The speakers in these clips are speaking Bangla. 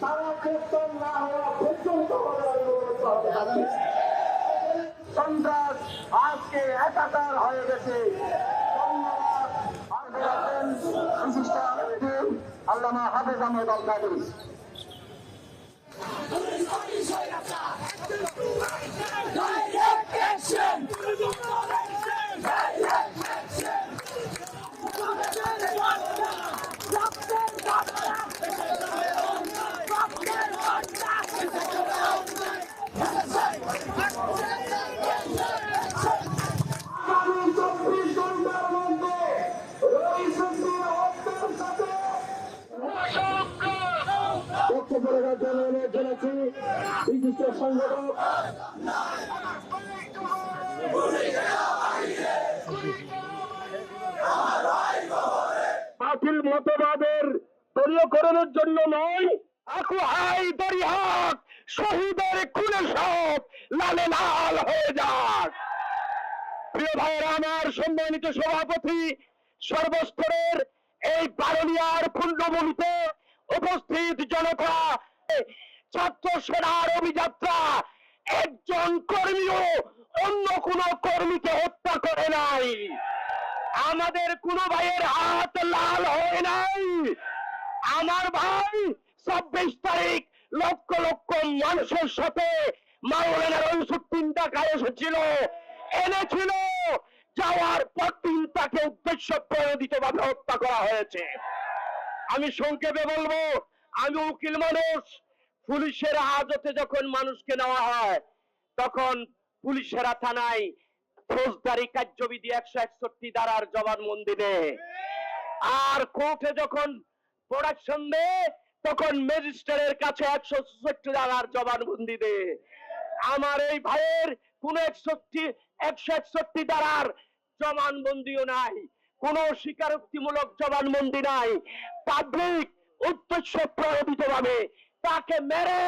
তারা গ্রেপ্তার না হওয়া পর্যন্ত সন্ত্রাস আজকে একাকার হয়ে গেছে আল্লামা হাফেজ আহমেদ আল কাদরি! অনুরোধ জানাচ্ছি বিশিষ্ট সংগঠক। বাতিল মতবাদের দলীয়করণের জন্য নয়, আকু হাই দরিহাক শহীদের খুনে সব লালে লাল হয়ে যাক। প্রিয় ভাইয়েরা, আমার সম্মানিত সভাপতি, সর্বস্তরের এই বারলিয়ার কুণ্ডমণিতে উপস্থিত জনতা ছাত্র সেনার অভিযাত্রা। একজন কর্মীও অন্য কোন কর্মীকে হত্যা করে নাই। আমাদের কোন ভাইয়ের হাত লাল হয় নাই। আমার ভাই ছাব্বিশ তারিখ লক্ষ লক্ষ মানুষের সাথে ঢাকায় এসেছিল। এনেছিল। যাওয়ার পর তাকে উদ্দেশ্য ভাবে হত্যা করা হয়েছে। আমি সংক্ষেপে বলব আমি উকিল মানুষ। পুলিশের হাজতে যখন মানুষকে নেওয়া হয়, তখন পুলিশেরা থানায় ফৌজদারি কার্যবিধি একশো একষট্টি দ্বারার জবানবন্দি দেয় আর কোর্টে যখন প্রোডাকশন তখন ম্যাজিস্ট্রেটের কাছে একশো ছেষট্টি দ্বারার জবানবন্দি আমার এই ভাইয়ের কোন একষট্টি, একশো একষট্টি দ্বারার জবানবন্দিও নাই। কোন স্বীকারোক্তিমূলক জবানবন্দি নাই। পাবলিক উদ্দেশ্য প্রয়োজিত ভাবে তাকে মেরে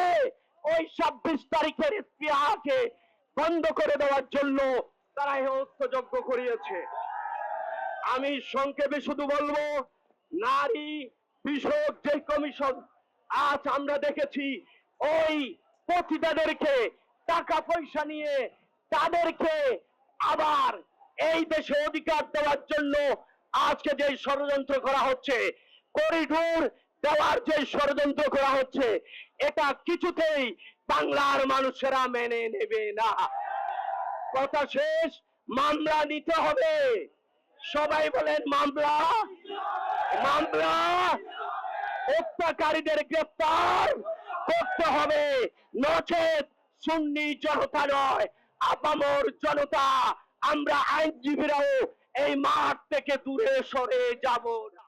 ওই ছাব্বিশ তারিখের ইতিহাসকে বন্ধ করে দেওয়ার জন্য তারা এই হত্যযজ্ঞ করিয়েছে। আমি সংক্ষেপে শুধু বলব, নারী বিষয়ক যে কমিশন আজ আমরা দেখেছি, ওই পতিতাদেরকে টাকা পয়সা নিয়ে তাদেরকে আবার এই দেশে অধিকার দেওয়ার জন্য আজকে যে ষড়যন্ত্র করা হচ্ছে, করিডোর দেওয়ার যে ষড়যন্ত্র করা হচ্ছে, এটা কিছুতেই বাংলার মানুষেরা মেনে নেবে না। কথা শেষ, মামলা নিতে হবে। সবাই বলেন, মামলা? মামলা? হত্যাকারীদের গ্রেপ্তার করতে হবে। নচেত সুন্নি জনতা নয়, আপামর জনতা। আমরা আইনজীবীরাও এই মাঠ থেকে দূরে সরে যাব না।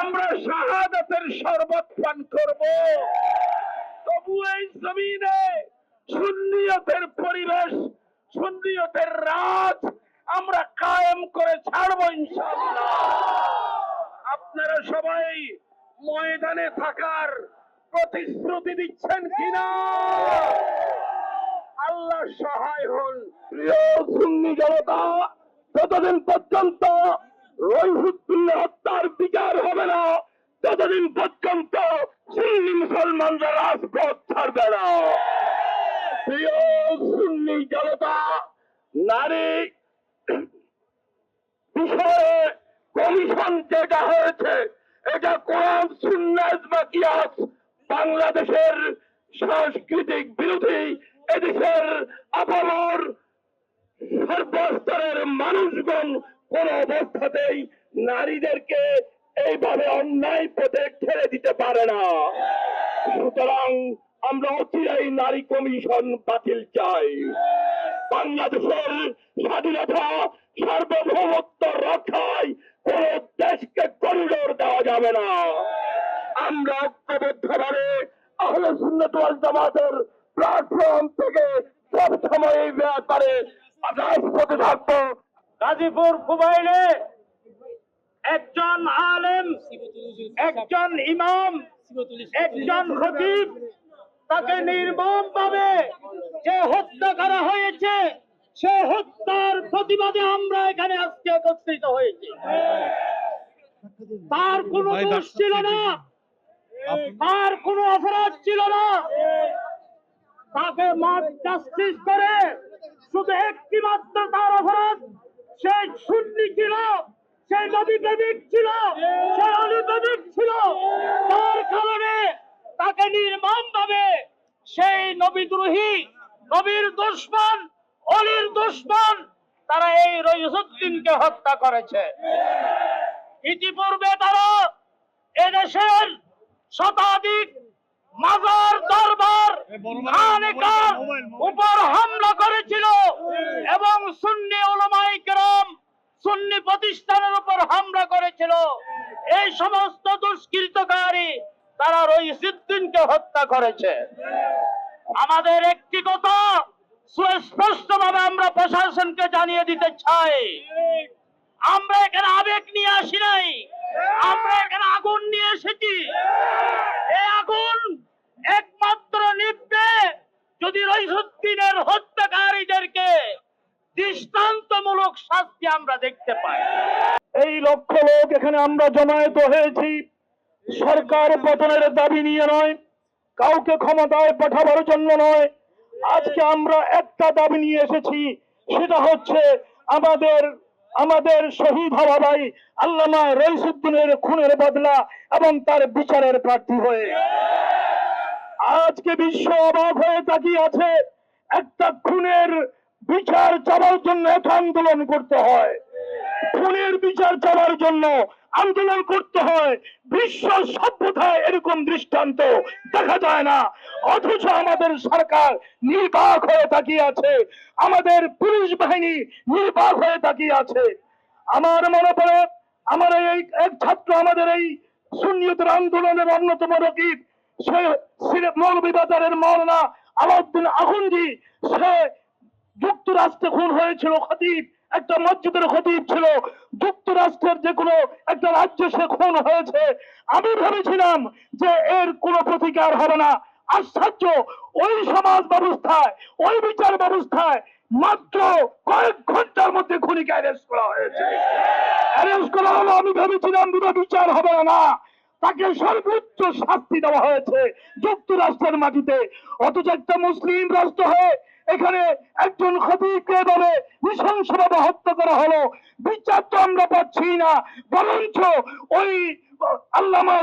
আমরা শাহাদাতের শরবত পান করব। তবু এই জমিনে সুন্নিয়তের পরিবেশ, সুন্নিয়তের রাজ আমরা কায়েম করে ছাড়বো ইনশাআল্লাহ। আপনারা সবাই ময়দানে থাকার প্রতিশ্রুতি দিচ্ছেন কিনা? আল্লাহ সহায় হন। প্রিয় সুন্নি জনতা, যতদিন পর্যন্ত রইহুদ্দিন হত্যার বিচার হবে না। ততদিন পর্যন্ত সুন্নি মুসলমানরা রাজপথ ছাড়বে না। প্রিয় সুন্নি জনতা, নারী বিষয়ে কমিশন যেটা হয়েছে, এটা কোরআন, সুন্নাত বা কিয়াস বাংলাদেশের সাংস্কৃতিক বিরোধী এদেশের আপামর সর্বস্তরের মানুষগণ কোন অবস্থাতেই নারীদেরকে এইভাবে অন্যায় পথে ঠেলে দিতে পারে না। সুতরাং আমরা অচিরাই নারী কমিশন বাতিল চাই। বাংলাদেশের স্বাধীনতা, সার্বভৌমত্ব রক্ষায় কোন দেশকে করিডোর দেওয়া যাবে না। আমরা ঐক্যবদ্ধভাবে আহলে সুন্নত জামাতের প্ল্যাটফর্ম থেকে সবসময় এই ব্যাপারে রাজপথে থাকব। গাজীপুর মোবাইলে একজন আলেম একজন ইমাম একজন খতিব তাকে নির্মম ভাবে যে হত্যা করা হয়েছে সে হত্যার প্রতিবাদে আমরা এখানে আজকে একত্রিত হয়েছি। তার কোনো দোষ ছিল না। তার কোনো অপরাধ ছিল না। তাকে মাঠ জাস্টিস করে শুধু একটি মাত্র তার অপরাধ সে সুন্নি ছিল সে নবী প্রেমিক ছিল সে অলি প্রেমিক ছিল। তার কারণে তাকে নির্মম ভাবে সেই নবীদ্রোহী নবীর দুশ্মন, অলির দুশ্মন, তারা এই রইসুদ্দিনকে হত্যা করেছে। ইতিপূর্বে তারা এদেশের শতাধিক মাজার দরবার খানেকার উপর হামলা করেছিল। এবং সুন্নি ওলামাই কেরাম সুন্নি প্রতিষ্ঠানের উপর হামলা করেছিল। এই সমস্ত দুষ্কৃতকারী তারা রইসুদ্দিনকে হত্যা করেছে। আমাদের একটি কথা সুস্পষ্ট ভাবে আমরা প্রশাসনকে জানিয়ে দিতে চাই। আমরা এখানে আবেগ নিয়ে আসি নাই। আমরা এখানে আগুন নিয়ে এসেছি। এই আগুন একমাত্র নিভবে যদি রইসুদ্দিনের হত্যাকারীদেরকে দৃষ্টান্তমূলক শাস্তি আমরা দেখতে পাই। এই লক্ষ লোক এখানে আমরা জমায়েত হয়েছি। সরকার পতনের দাবি নিয়ে নয়, কাউকে ক্ষমতায় পাঠাবার জন্য নয়। আজকে আমরা একটা দাবি নিয়ে এসেছি, সেটা হচ্ছে আমাদের আমাদের শহীদ হওয়া ভাই আল্লামা রইসুদ্দিনের খুনের বদলা এবং তার বিচারের প্রার্থী হয়ে। আজকে বিশ্ব অবাক হয়ে তাকিয়ে আছে, একটা খুনের বিচার চাওয়ার জন্য এক আন্দোলন করতে হয়। খুনের বিচার চাওয়ার জন্য আন্দোলন করতে হয়। বিশ্ব সভ্যতায় এরকম দৃষ্টান্ত দেখা যায় না। অথচ আমাদের সরকার নির্বাক হয়ে তাকিয়ে আছে। আমাদের পুলিশ বাহিনী নির্বাক হয়ে তাকিয়ে আছে। আমার মনে পড়ে, আমার এই এক ছাত্র আমাদের এই সুন্নিয়তের আন্দোলনের অন্যতম রকিব। সে সিলেট মৌলভীবাজারের মৌলানা আলাউদ্দিন সে যুক্তরাষ্ট্রে খুন হয়েছিল খতিব। একটা মসজিদের খতিব ছিল, যুক্তরাষ্ট্রের যে কোনো একটা রাজ্যে সে খুন হয়েছে। আমি ভেবেছিলাম যে এর কোনো প্রতিকার হবে না। আশ্চর্য, ওই সমাজ ব্যবস্থায়, ওই বিচার ব্যবস্থায় মাত্র কয়েক ঘণ্টার মধ্যে খুনিকে অ্যারেস্ট করা হয়েছে। অ্যারেস্ট করা হলো, আমি ভেবেছিলাম দুটো বিচার হবে না। তাকে সর্বোচ্চ শাস্তি দেওয়া হয়েছে যুক্তরাষ্ট্রের মাটিতে। অথচ একটা মুসলিম রাষ্ট্র হয়ে এখানে একজন খতিবকে এভাবে নৃশংসভাবে হত্যা করা হলো। বিচার তো আমরা পাচ্ছি না, বরঞ্চ ওই আল্লামা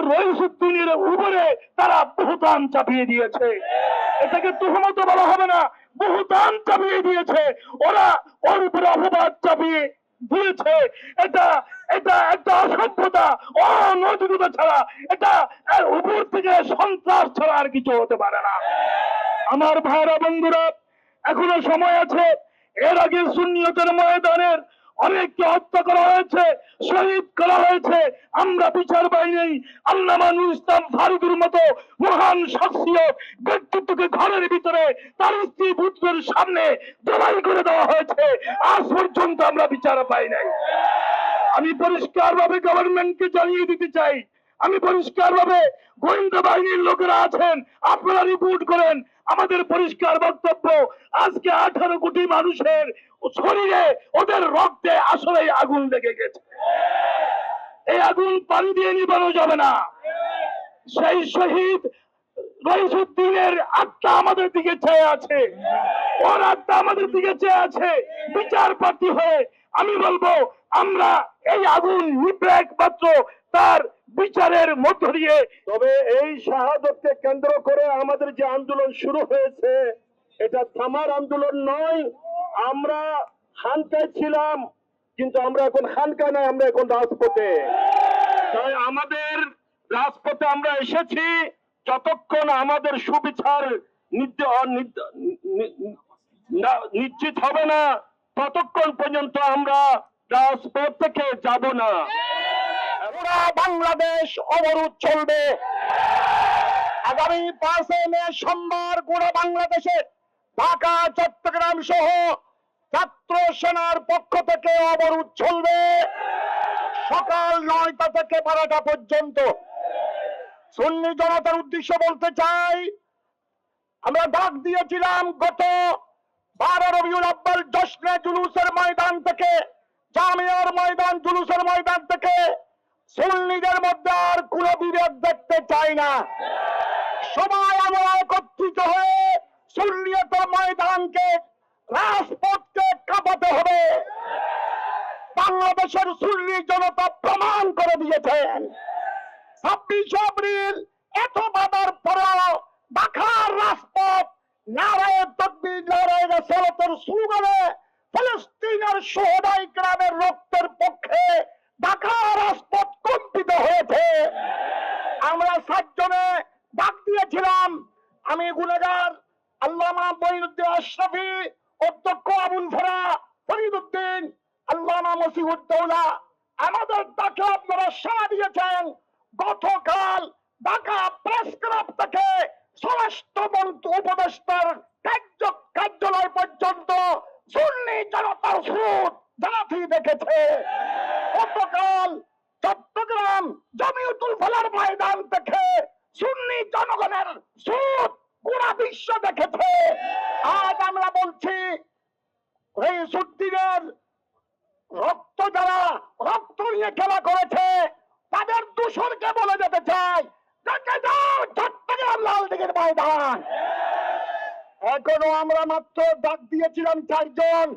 উপরে তারা বহুতান চাপিয়ে দিয়েছে। এটাকে তুহমত বলা হবে না, বহুতান চাপিয়ে দিয়েছে। ওরা ওর উপরে অপবাদ চাপিয়ে দিয়েছে। এটা এটা একটা অসভ্যতা, অনৈতিকতা ছাড়া, এটা উপর থেকে সন্ত্রাস ছাড়া আর কিছু হতে পারে না। আমার ভাইরা বন্ধুরা এখনও সময় আছে। এর আগে সুন্নিয়তের ময়দানের অনেককে হত্যা করা হয়েছে, শহীদ করা হয়েছে। আমরা বিচার পাই নেই আল্লামা নুর ইসলাম ফারুকের মতো মহান শখসিয়ত ব্যক্তিত্বকে ঘরের ভিতরে তার স্ত্রী পুত্রের সামনে জবাই করে দেওয়া হয়েছে। আজ পর্যন্ত আমরা বিচার পাই নাই। আমি পরিষ্কার ভাবে গভর্নমেন্টকে জানিয়ে দিতে চাই। আমি পরিষ্কার ভাবে গোয়েন্দা বাহিনীর লোকেরা আছেন, আপনারা রিপোর্ট করেন। আমাদের পরিষ্কার বক্তব্য, আজকে আঠারো কোটি মানুষের শরীরে ওদের রক্তে আসলে আগুন লেগে গেছে। এই আগুন পানি দিয়ে নিবানো যাবে না। সেই শহীদ রইসুদ্দিনের আত্মা আমাদের দিকে চেয়ে আছে। ওর আত্মা আমাদের দিকে চেয়ে আছে। বিচার প্রার্থী হয়ে আমি বলব, আমরা এই আগুন নিবড়ে একমাত্র তার বিচারের মধ্য দিয়ে। তবে এই শাহাদতকে কেন্দ্র করে আমাদের যে আন্দোলন শুরু হয়েছে, এটা থামার আন্দোলন নয়। আমরা খানকায় ছিলাম, কিন্তু আমরা এখন খানকায় নয়, আমরা এখন রাজপথে। তাই আমাদের রাজপথে আমরা এসেছি যতক্ষণ আমাদের সুবিচার নিশ্চিত হবে না ততক্ষণ পর্যন্ত আমরা রাজপথ থেকে যাব না? পুরা বাংলাদেশ অবরোধ চলবে। আগামী পাঁচে মে সোমবার গোড়া বাংলাদেশে ঢাকা, চট্টগ্রাম সহ ছাত্র সেনার পক্ষ থেকে অবরোধ চলবে। সকাল নয়টা থেকে বারোটা পর্যন্ত। সুন্নি জনতার উদ্দেশ্য বলতে চাই, আমরা ডাক দিয়েছিলাম গত বারো রবিউল আব্বাল জশ্নে জুলুসের ময়দান থেকে, জামিয়ার ময়দান, জুলুসের ময়দান থেকে, সুন্নিদের মধ্যে আর কোন বিরোধ দেখতে চাই না। সবাই আমরা একত্রিত হয়ে সুন্নিয়তের ময়দানকে, রাজপথকে কাঁপাতে হবে। বাংলাদেশের সুন্নি জনতা প্রমাণ করে দিয়েছেন। ছাব্বিশে এপ্রিল এত বাধার পরেও ঢাকার রাজপথ নারায়ণ তকবির নারায়ণ রাসালতের স্লোগানে ফলস্তিনের সোহদাই গ্রামের রক্তের পক্ষে ঢাকার রাজপথ কম্পিত হয়েছে। আমরা সাতজনে ডাক দিয়েছিলাম। আমি গুনেগার আল্লামা মঈনুদ্দিন আশরাফি, অধ্যক্ষ আবুল ফেরা, ফরিদুদ্দিন, আল্লামা মসিহুদ্দৌলা। আমাদের ডাকে আপনারা সাড়া দিয়েছেন। গতকাল ঢাকা প্রেস ক্লাব থেকে স্বরাষ্ট্র উপদেষ্টার কার্য কার্যালয় পর্যন্ত সুন্নি জনতার স্রোত জানাতি দেখেছে গতকাল চট্টগ্রাম জমিউতুল ফলার ময়দান থেকে সুন্নি জনগণের স্রোত পুরা বিশ্ব দেখেছে আজ আমরা বলছি এই সুদ্দিনের রক্ত যারা রক্ত নিয়ে খেলা করেছে তাদের দূষণকে বলে যেতে চাই দেখে যাও চট্টগ্রাম দিকের ময়দান। এখনও আমরা মাত্র ডাক দিয়েছিলাম চারজন।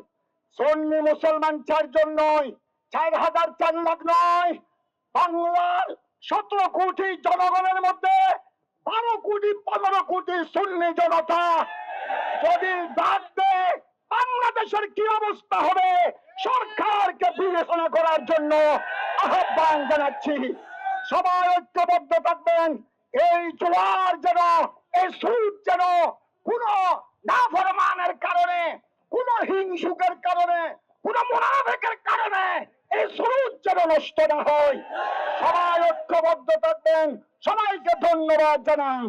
সন্নি মুসলমান চারজন নয়, চার হাজার চার লাখ নয়। বাংলার সতেরো কোটি জনগণের মধ্যে বারো কোটি, পনেরো কোটি সুন্নি জনতা যদি ডাক বাংলাদেশের কি অবস্থা হবে? সরকারকে বিবেচনা করার জন্য আহ্বান জানাচ্ছি। সবাই ঐক্যবদ্ধ থাকবেন। এই জোয়ার যেন এই সুদ যেন কোন নাফরমানের কারণে, কোন হিংসুকের কারণে, কোন মোনাফেকের কারণে এই সুদ যেন নষ্ট না হয়। সবাই ঐক্যবদ্ধ থাকবেন, সবাইকে ধন্যবাদ জানাই।